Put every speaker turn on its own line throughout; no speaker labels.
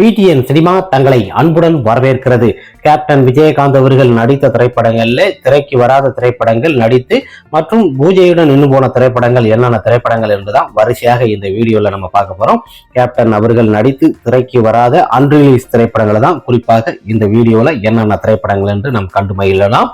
PTN cinema தங்களை அன்புடன் வரவேற்கிறது. கேப்டன் விஜயகாந்த் அவர்கள் நடித்த திரைப்படங்கள்ல திரைக்கு வராத திரைப்படங்கள் நடித்து மற்றும் பூஜையுடன் நின்று போன திரைப்படங்கள் என்னென்ன திரைப்படங்கள் என்றுதான் வரிசையாக இந்த வீடியோல நம்ம பார்க்க போறோம். கேப்டன் அவர்கள் நடித்து திரைக்கு வராத அன்ரிலீஸ் திரைப்படங்களை தான் குறிப்பாக இந்த வீடியோல என்னென்ன திரைப்படங்கள் என்று நாம் கண்டு மகிழலாம்.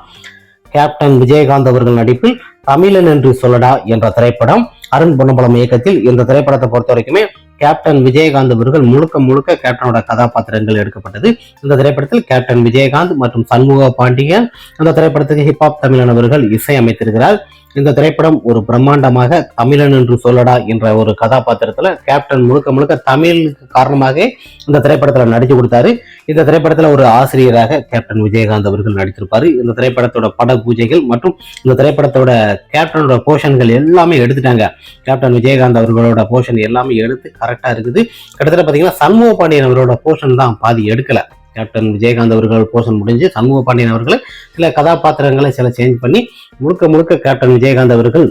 கேப்டன் விஜயகாந்த் அவர்கள் நடிப்பில் தமிழன் என்று சொல்லடா என்ற திரைப்படம் அருண் பொன்னம்பலம் இயக்கத்தில் இந்த திரைப்படத்தை பொறுத்த வரைக்குமே கேப்டன் விஜயகாந்த் அவர்கள் முழுக்க முழுக்க கேப்டனோட கதாபாத்திரங்கள் எடுக்கப்பட்டது. இந்த திரைப்படத்தில் கேப்டன் விஜயகாந்த் மற்றும் சண்முக பாண்டியன். அந்த திரைப்படத்துக்கு ஹிப்ஹாப் தமிழன் அவர்கள் இசை அமைத்திருக்கிறார் இந்த திரைப்படம் ஒரு பிரம்மாண்டமாக தமிழன் என்று சொல்லடா என்ற ஒரு கதாபாத்திரத்துல கேப்டன் முழுக்க முழுக்க தமிழுக்கு காரணமாக இந்த திரைப்படத்துல நடிச்சு கொடுத்தாரு. இந்த திரைப்படத்துல ஒரு ஆசிரியராக கேப்டன் விஜயகாந்த் அவர்கள் நடித்திருப்பார் இந்த திரைப்படத்தோட பட பூஜைகள் மற்றும் இந்த திரைப்படத்தோட கேப்டனோட போர்ஷன்கள் எல்லாமே எடுத்துட்டாங்க. கேப்டன் விஜயகாந்த் அவர்களோட போர்ஷன் எல்லாமே எடுத்து கரெக்டா இருக்குது. கிட்டத்தட்ட பாத்தீங்கன்னா சண்முக பாண்டியன் அவரோட போர்ஷன் தான் பாதி எடுக்கல. கேப்டன் விஜயகாந்த் அவர்கள் போஷன் முடிஞ்சு சண்முக பாண்டியன் அவர்கள் சில கதாபாத்திரங்களை சில சேஞ்ச் பண்ணி முழுக்க முழுக்க கேப்டன் விஜயகாந்த் அவர்கள்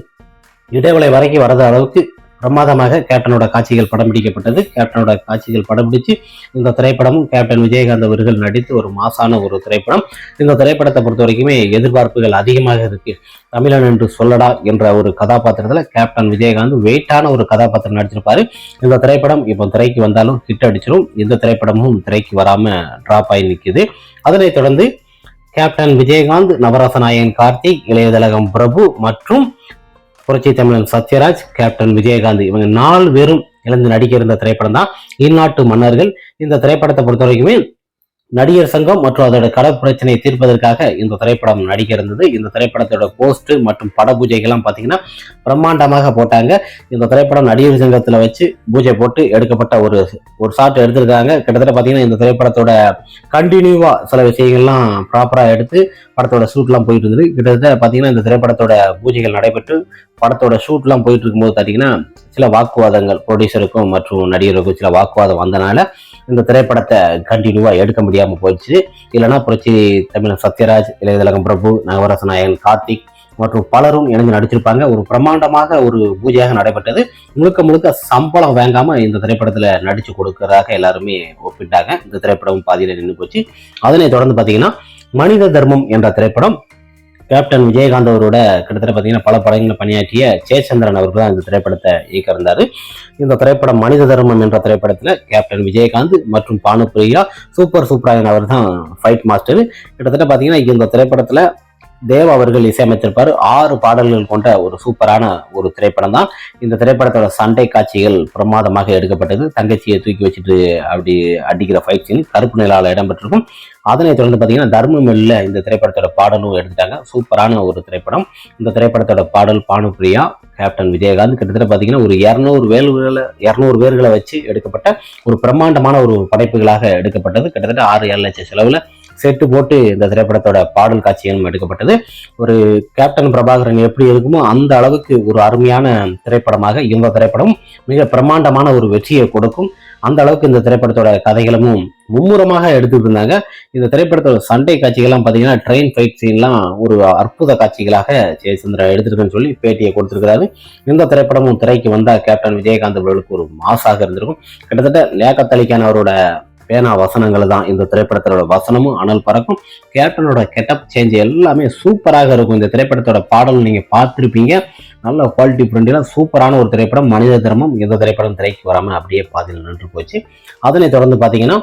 இடைவெளி வரைக்கும் வரத அளவுக்கு பிரமாதமாக கேப்டனோட காட்சிகள் படம் பிடிக்கப்பட்டது. கேப்டனோட காட்சிகள் படம் பிடிச்சு இந்த திரைப்படமும் கேப்டன் விஜயகாந்த் அவர்கள் நடித்து ஒரு மாசான ஒரு திரைப்படம். இந்த திரைப்படத்தை பொறுத்த வரைக்குமே எதிர்பார்ப்புகள் அதிகமாக இருக்கு. தமிழன் என்று சொல்லடா என்ற ஒரு கதாபாத்திரத்தில் கேப்டன் விஜயகாந்த் வெயிட்டான ஒரு கதாபாத்திரம் நடிச்சிருப்பாரு. இந்த திரைப்படம் இப்போ திரைக்கு வந்தாலும் ஹிட் அடிச்சிடும் இந்த திரைப்படமும் திரைக்கு வராம டிராப் ஆகி நிற்குது அதனைத் தொடர்ந்து கேப்டன் விஜயகாந்த் நவரச நாயகன் கார்த்திக் இளையதழகம் பிரபு மற்றும் புரட்சி தமிழன் சத்யராஜ் கேப்டன் விஜயகாந்த். இவங்க நாலு பேரும் இழந்து நடிக்க இருந்த திரைப்படம் தான் இந்நாட்டு மன்னர்கள். இந்த திரைப்படத்தை பொறுத்த வரைக்குமே நடிகர் சங்கம் மற்றும் அதோட கடன் பிரச்சனையை தீர்ப்பதற்காக இந்த திரைப்படம் நடிக்க இருந்தது இந்த திரைப்படத்தோட போஸ்ட் மற்றும் பட பூஜைகள்லாம் பார்த்தீங்கன்னா பிரம்மாண்டமாக போட்டாங்க. இந்த திரைப்படம் நடிகர் சங்கத்தில் வச்சு பூஜை போட்டு எடுக்கப்பட்ட ஒரு ஒரு ஷாட் எடுத்திருக்காங்க. கிட்டத்தட்ட பார்த்தீங்கன்னா இந்த திரைப்படத்தோட கண்டினியூவாக சில விஷயங்கள்லாம் ப்ராப்பராக எடுத்து படத்தோட ஷூட்லாம் போயிட்டு இருந்தது கிட்டத்தட்ட பார்த்தீங்கன்னா இந்த திரைப்படத்தோட பூஜைகள் நடைபெற்று படத்தோட ஷூட்லாம் போயிட்டு இருக்கும்போது பார்த்தீங்கன்னா சில வாக்குவாதங்கள் ப்ரொடியூசருக்கும் மற்றும் நடிகருக்கும் சில வாக்குவாதம் வந்தனால இந்த திரைப்படத்தை கண்டினியூவா எடுக்க முடியாம போயிடுச்சு. இல்லைன்னா புரட்சி தமிழன் சத்யராஜ் இளையதலகம் பிரபு நவரச நாயகன் கார்த்திக் மற்றும் பலரும் இணைந்து நடிச்சிருப்பாங்க. ஒரு பிரம்மாண்டமாக ஒரு பூஜையாக நடைபெற்றது. முழுக்க முழுக்க சம்பளம் வாங்காம இந்த திரைப்படத்துல நடிச்சு கொடுக்கறதாக எல்லாருமே ஒப்பிட்டாங்க. இந்த திரைப்படம் பாதியில நின்று போச்சு. அதனை தொடர்ந்து பாத்தீங்கன்னா மனித தர்மம் என்ற திரைப்படம் கேப்டன் விஜயகாந்த் அவரோட கிட்டத்தட்ட பார்த்தீங்கன்னா பல படங்களில் பணியாற்றிய ஜெயச்சந்திரன் அவர்கள் தான் இந்த திரைப்படத்தை இயக்கியிருந்தார். இருந்தார் இந்த திரைப்படம் மனித தர்மம் என்ற திரைப்படத்தில் கேப்டன் விஜயகாந்த் மற்றும் பானுப்பிரியா சூப்பர் சூப்பராயன் அவர் தான் ஃபைட் மாஸ்டர் கிட்டத்தட்ட பார்த்தீங்கன்னா இந்த திரைப்படத்தில் தேவ் அவர்கள் இசையமைத்திருப்பார். ஆறு பாடல்கள் கொண்ட ஒரு சூப்பரான ஒரு திரைப்படம் தான் இந்த திரைப்படத்தோட சண்டை காட்சிகள் பிரமாதமாக எடுக்கப்பட்டது. தங்கச்சியை தூக்கி வச்சுட்டு அப்படி அடிக்கிற ஃபைட் சீன் கருப்பு நிலாவில் இடம்பெற்றிருக்கும். அதனை தொடர்ந்து பார்த்தீங்கன்னா தர்மமில்ல இந்த திரைப்படத்தோட பாடலும் எடுத்துட்டாங்க. சூப்பரான ஒரு திரைப்படம். இந்த திரைப்படத்தோட பாடல் பானுப்பிரியா கேப்டன் விஜயகாந்த். கிட்டத்தட்ட பார்த்தீங்கன்னா ஒரு இரநூறு வேல்களை இரநூறு பேர்களை வச்சு எடுக்கப்பட்ட ஒரு பிரம்மாண்டமான ஒரு படைப்புகளாக எடுக்கப்பட்டது. கிட்டத்தட்ட ஆறு ஏழு லட்சம் செலவில் செட்டு போட்டு இந்த திரைப்படத்தோட பாடல் காட்சிகளும் எடுக்கப்பட்டது. ஒரு கேப்டன் பிரபாகரன் எப்படி இருக்குமோ அந்த அளவுக்கு ஒரு அருமையான திரைப்படமாக இந்த திரைப்படம் மிக பிரம்மாண்டமான ஒரு வெற்றியை கொடுக்கும். அந்த அளவுக்கு இந்த திரைப்படத்தோட கதைகளும் மும்முரமாக எடுத்துட்டு இருந்தாங்க. இந்த திரைப்படத்தோட சண்டை காட்சிகள்லாம் பார்த்தீங்கன்னா ட்ரெயின் ஃபைட் சீன்லாம் ஒரு அற்புத காட்சிகளாக ஜெயச்சந்திரா எடுத்திருக்குன்னு சொல்லி பேட்டியை கொடுத்துருக்கிறாரு. இந்த திரைப்படமும் திரைக்கு வந்தால் கேப்டன் விஜயகாந்த் அவர்களுக்கு ஒரு மாசாக இருந்திருக்கும். கிட்டத்தட்ட லேக்கத் அவரோட பேனா வசனங்கள் தான் இந்த திரைப்படத்தோட வசனமும் அனல் பறக்கும். கேப்டனோட கெட்டப் சேஞ்ச் எல்லாமே சூப்பராக இருக்கும். இந்த திரைப்படத்தோட பாடல் நீங்க பார்த்துருப்பீங்க. நல்ல குவாலிட்டி ஃப்ரெண்டில் சூப்பரான ஒரு திரைப்படம். மனித தர்மம் இந்த திரைப்படம் திரைக்கு வராமல் அப்படியே பாதியில் நின்று போச்சு. அதனை தொடர்ந்து பார்த்தீங்கன்னா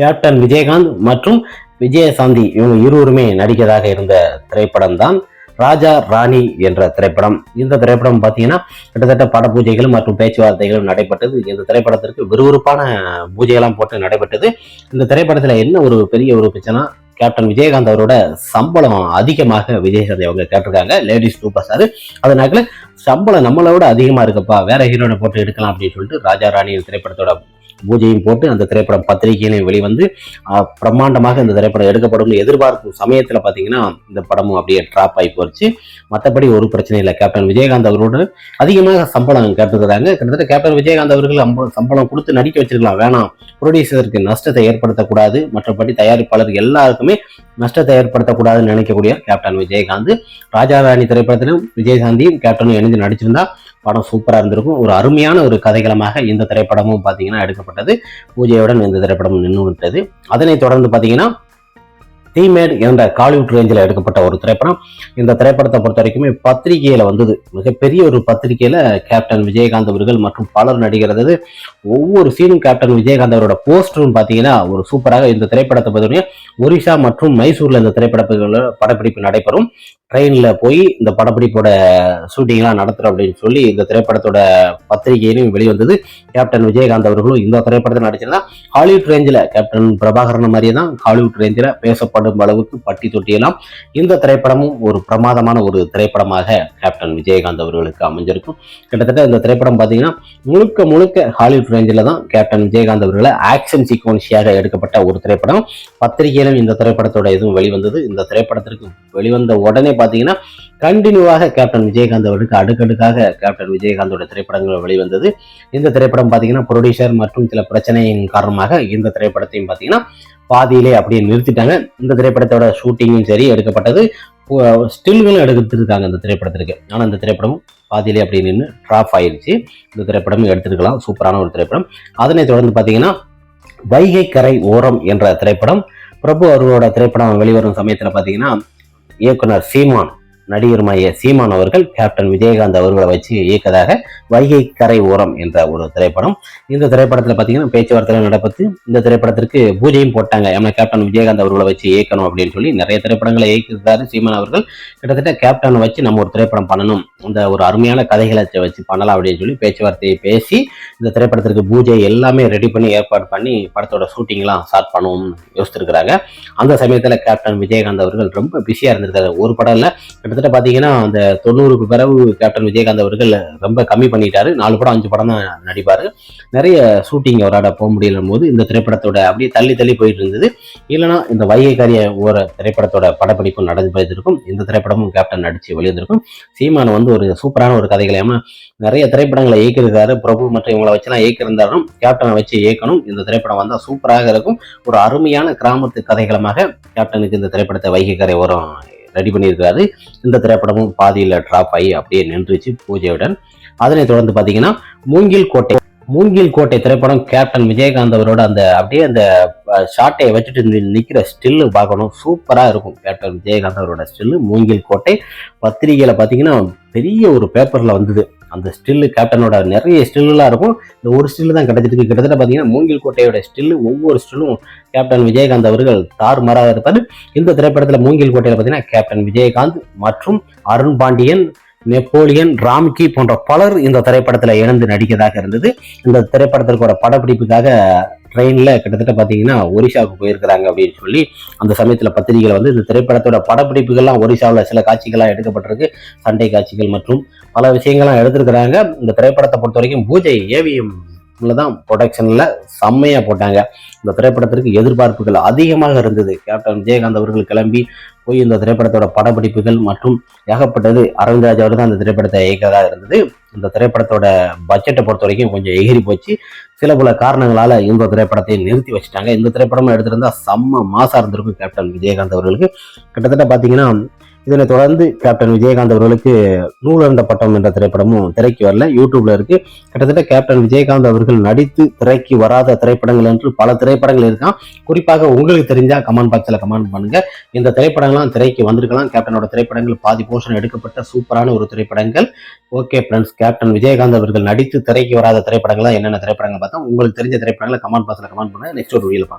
கேப்டன் விஜயகாந்த் மற்றும் விஜயசாந்தி இவங்க இருவருமே நடிக்கிறதாக இருந்த திரைப்படம் தான் ராஜா ராணி என்ற திரைப்படம். இந்த திரைப்படம் பார்த்தீங்கன்னா கிட்டத்தட்ட பட பூஜைகளும் மற்றும் பேச்சுவார்த்தைகளும் நடைபெற்றது. இந்த திரைப்படத்திற்கு விறுவிறுப்பான பூஜையெல்லாம் போட்டு நடைபெற்றது. இந்த திரைப்படத்தில் என்ன ஒரு பெரிய ஒரு பிரச்சனை? கேப்டன் விஜயகாந்த் அவரோட சம்பளம் அதிகமாக விஜயகாந்த் அவங்க கேட்டிருக்காங்க. Ladies super star. அதனால சம்பளம் நம்மளோட அதிகமாக இருக்குப்பா. வேற ஹீரோனை போட்டு எடுக்கலாம் அப்படின்னு சொல்லிட்டு ராஜா ராணி திரைப்படத்தோட பூஜையும் போட்டு அந்த திரைப்படம் பத்திரிகையிலையும் வெளிவந்து பிரம்மாண்டமாக இந்த திரைப்படம் எடுக்கப்படும் எதிர்பார்க்கும் சமயத்தில் பார்த்தீங்கன்னா இந்த படமும் அப்படியே ட்ராப் ஆகி போச்சு. மற்றபடி ஒரு பிரச்சனை இல்லை. கேப்டன் விஜயகாந்த் அவரோடு அதிகமாக சம்பளம் கேட்டுக்கிறாங்க கிட்டத்தட்ட கேப்டன் விஜயகாந்த் அவர்கள் சம்பளம் கொடுத்து நடிக்க வச்சிருக்கலாம். வேணாம். ப்ரொடியூசருக்கு நஷ்டத்தை ஏற்படுத்தக்கூடாது. மற்றபடி தயாரிப்பாளர் எல்லாருக்குமே நஷ்டத்தை ஏற்படுத்தக்கூடாதுன்னு நினைக்கக்கூடிய கேப்டன் விஜயகாந்த். ராஜா ராணி திரைப்படத்திலும் விஜயகாந்தியும் கேப்டனும் இணைந்து நடிச்சிருந்தா படம் சூப்பராக இருந்திருக்கும். ஒரு அருமையான ஒரு கதைகளமாக இந்த திரைப்படமும் பார்த்தீங்கன்னா எடுக்கப்பட்டது. பூஜையுடன் இந்த திரைப்படம் நின்று விட்டது அதனைத் தொடர்ந்து பார்த்தீங்கன்னா தீமேட் என்ற காலிவுட் ரேஞ்சில் எடுக்கப்பட்ட ஒரு திரைப்படம். இந்த திரைப்படத்தை பொறுத்த வரைக்குமே பத்திரிகையில் வந்தது. மிகப்பெரிய ஒரு பத்திரிகையில கேப்டன் விஜயகாந்த் அவர்கள் மற்றும் பலர் நடிகிறது ஒவ்வொரு சீனும் கேப்டன் விஜயகாந்த் அவரோட போஸ்டரும் பார்த்தீங்கன்னா ஒரு சூப்பராக இந்த திரைப்படத்தை பார்த்தீங்கன்னா ஒரிசா மற்றும் மைசூர்ல இந்த திரைப்படங்கள் படப்பிடிப்பு நடைபெறும். ட்ரெயினில் போய் இந்த படப்பிடிப்போட ஷூட்டிங்லாம் நடத்துகிறோம் அப்படின்னு சொல்லி இந்த திரைப்படத்தோட பத்திரிகையிலும் வெளிவந்தது. கேப்டன் விஜயகாந்த் அவர்களும் இந்த திரைப்படத்தில் நடிச்சிருந்தா ஹாலிவுட் ரேஞ்சில் கேப்டன் பிரபாகரன் மாதிரியே தான் ஹாலிவுட் ரேஞ்சில் பேசப்படும். அளவுக்கு பட்டி தொட்டியெல்லாம் இந்த திரைப்படமும் ஒரு பிரமாதமான ஒரு திரைப்படமாக கேப்டன் விஜயகாந்த் அவர்களுக்கு அமைஞ்சிருக்கும் கிட்டத்தட்ட இந்த திரைப்படம் பார்த்தீங்கன்னா முழுக்க முழுக்க ஹாலிவுட் ரேஞ்சில் தான் கேப்டன் விஜயகாந்த் அவர்களை ஆக்ஷன் சீக்வன்சியாக எடுக்கப்பட்ட ஒரு திரைப்படம் பத்திரிகையிலும் இந்த திரைப்படத்தோட இதுவும் வெளிவந்தது இந்த திரைப்படத்திற்கு வெளிவந்த உடனே பார்த்தீங்கன்னா கண்டினியூவாக கேப்டன் விஜயகாந்த் அவருக்கு அடுக்கடுக்காக கேப்டன் விஜயகாந்தோட திரைப்படங்கள் வெளிவந்தது. இந்த திரைப்படம் பார்த்தீங்கன்னா ப்ரொடியூசர் மற்றும் சில பிரச்சனையின் காரணமாக இந்த திரைப்படத்தையும் பார்த்தீங்கன்னா பாதியிலே அப்படியே நிறுத்திட்டாங்க. இந்த திரைப்படத்தோட ஷூட்டிங்கும் சரி எடுக்கப்பட்டது. ஸ்டில்களும் எடுத்துருக்காங்க இந்த திரைப்படத்திற்கு. ஆனால் இந்த திரைப்படம் பாதியிலே அப்படி நின்று ட்ராப் ஆயிடுச்சு இந்த திரைப்படமும் எடுத்துருக்கலாம். சூப்பரான ஒரு திரைப்படம். அதனை தொடர்ந்து பார்த்தீங்கன்னா வைகை கரை ஓரம் என்ற திரைப்படம் பிரபு அவர்களோட திரைப்படம் வெளிவரும் சமயத்தில் பார்த்தீங்கன்னா இயக்குனர் சீமான் நடிகர் சீமான் அவர்கள் கேப்டன் விஜயகாந்த் அவர்களை வச்சு இயக்கதாக வைகை கரை ஓரம் என்ற ஒரு திரைப்படம். இந்த திரைப்படத்தில் பார்த்தீங்கன்னா பேச்சுவார்த்தை நடப்பது இந்த திரைப்படத்திற்கு பூஜையும் போட்டாங்க. ஏன்னா கேப்டன் விஜயகாந்த் அவர்களை வச்சு இயக்கணும் அப்படின்னு சொல்லி நிறைய திரைப்படங்களை இயக்கியிருந்தாரு சீமான் அவர்கள். கிட்டத்தட்ட கேப்டனை வச்சு நம்ம ஒரு திரைப்படம் பண்ணணும். இந்த ஒரு அருமையான கதைகளை வச்சு பண்ணலாம் அப்படின்னு சொல்லி பேச்சுவார்த்தையை பேசி இந்த திரைப்படத்திற்கு பூஜை எல்லாமே ரெடி பண்ணி ஏற்பாடு பண்ணி படத்தோட ஷூட்டிங்லாம் ஸ்டார்ட் பண்ணுவோம்னு யோசிச்சிருக்கிறாங்க அந்த சமயத்தில் கேப்டன் விஜயகாந்த் அவர்கள் ரொம்ப பிஸியாக இருந்திருக்காரு. ஒரு படம் இல்லை கிட்டத்தட்ட பார்த்தீங்கன்னா அந்த தொண்ணூறுக்கு பிறகு கேப்டன் விஜயகாந்த் அவர்கள் ரொம்ப கம்மி பண்ணிட்டாரு. நாலு படம் அஞ்சு படம் தான் நடிப்பார். நிறைய ஷூட்டிங் அவரால் போக முடியல போது இந்த திரைப்படத்தோட அப்படியே தள்ளி தள்ளி போயிட்டு இருந்தது. இல்லைனா இந்த வைகைக்காரிய ஓர திரைப்படத்தோட படப்பிடிப்பு நடந்து போயிருக்கும் இந்த திரைப்படமும் கேப்டன் நடிச்சு வெளியிருந்திருக்கும் சீமான் வந்து ஒரு சூப்பரான ஒரு கதைகளை. நிறைய திரைப்படங்களை இயக்கியிருக்காரு. பிரபு மற்றும் இவங்களை வச்சுலாம் இயக்கியிருந்தாலும் கேப்டனை வச்சு இயக்கணும். இந்த திரைப்படம் வந்தால் சூப்பராக இருக்கும். ஒரு அருமையான கிராமத்து கதைகளமாக கேப்டனுக்கு இந்த திரைப்படத்தை வைகைக்கரை ஓரம் ரெடி பண்ணியிருக்காரு. இந்த திரைப்படமும் பாதியில் ட்ராப் ஆகி அப்படியே நின்றுச்சு பூஜையுடன். அதனைத் தொடர்ந்து பார்த்தீங்கன்னா மூங்கில் கோட்டை மூங்கில் கோட்டை திரைப்படம் கேப்டன் விஜயகாந்த் அவரோட அந்த அப்படியே அந்த ஷாட்டை வச்சுட்டு நிற்கிற ஸ்டில்லு பார்க்கணும். சூப்பராக இருக்கும் கேப்டன் விஜயகாந்த் அவரோட ஸ்டில்லு மூங்கில் கோட்டை பத்திரிகையில் பார்த்தீங்கன்னா பெரிய ஒரு பேப்பரில் வந்தது. அந்த ஸ்டில்லு கேப்டனோட நிறைய ஸ்டில்லாம் இருக்கும். இந்த ஒரு ஸ்டில் தான் கிடைச்சிருக்கு கிட்டத்தட்ட பார்த்தீங்கன்னா மூங்கில் கோட்டையோட ஸ்டில்லு ஒவ்வொரு ஸ்டில்லும் கேப்டன் விஜயகாந்த் அவர்கள் தாறுமாறாக இருப்பார். இந்த திரைப்படத்தில் மூங்கில் கோட்டையில் பார்த்தீங்கன்னா கேப்டன் விஜயகாந்த் மற்றும் அருண் பாண்டியன் நெப்போலியன் ராம்கி போன்ற பலர் இந்த திரைப்படத்தில் இணைந்து நடிக்கதாக இருந்தது. இந்த திரைப்படத்திற்கோட படப்பிடிப்புக்காக ட்ரெயினில் கிட்டத்தட்ட பார்த்தீங்கன்னா ஒரிசாவுக்கு போயிருக்கிறாங்க அப்படின்னு சொல்லி அந்த சமயத்தில் பத்திரிகைகள் வந்து இந்த திரைப்படத்தோட படப்பிடிப்புகள்லாம் ஒரிசாவில் சில காட்சிகள்லாம் எடுக்கப்பட்டிருக்கு. சண்டை காட்சிகள் மற்றும் பல விஷயங்கள்லாம் எடுத்திருக்கிறாங்க. இந்த திரைப்படத்தை பொறுத்த வரைக்கும் பூஜை ஏவிஎம் தான் ப்ரொடக்ஷனில் செம்மையாக போட்டாங்க. இந்த திரைப்படத்திற்கு எதிர்பார்ப்புகள் அதிகமாக இருந்தது. கேப்டன் விஜயகாந்த் அவர்கள் கிளம்பி போய் இந்த திரைப்படத்தோட படப்பிடிப்புகள் மற்றும் ஏகப்பட்டது அரவிந்த் அவர் தான் இந்த திரைப்படத்தை இயக்கதாக இருந்தது. இந்த திரைப்படத்தோட பட்ஜெட்டை பொறுத்த வரைக்கும் கொஞ்சம் எகிரி போச்சு. சில பல காரணங்களால இந்த திரைப்படத்தை நிறுத்தி வச்சுட்டாங்க. இந்த திரைப்படமும் எடுத்திருந்தா செம்ம மாசா இருந்திருக்கும் கேப்டன் விஜயகாந்த் அவர்களுக்கு. கிட்டத்தட்ட பார்த்தீங்கன்னா இதனை தொடர்ந்து கேப்டன் விஜயகாந்த் அவர்களுக்கு நூலர்ந்த பட்டம் என்ற திரைப்படமும் திரைக்கு வரல. யூடியூப்ல இருக்கு. கிட்டத்தட்ட கேப்டன் விஜயகாந்த் அவர்கள் நடித்து திரைக்கு வராத திரைப்படங்கள் என்று பல திரைப்படங்கள் இருக்கான். குறிப்பாக உங்களுக்கு தெரிஞ்சா கமெண்ட் பாக்ஸில் கமெண்ட் பண்ணுங்க. இந்த திரைப்படங்கள்லாம் திரைக்கு வந்திருக்கலாம். கேப்டனோட திரைப்படங்கள் பாதி போர்ஷன் எடுக்கப்பட்ட சூப்பரான ஒரு திரைப்படங்கள். ஓகே ஃப்ரெண்ட்ஸ் கேப்டன் விஜயகாந்த் அவர்கள் நடித்து திரைக்கு வராத திரைப்படங்கள்லாம் என்னென்ன திரைப்படங்கள் பார்த்தா உங்களுக்கு தெரிஞ்ச திரைப்படங்களை கமெண்ட் பாக்ஸில் கமெண்ட் பண்ணுங்க. நெக்ஸ்ட் ஒரு வீடியோ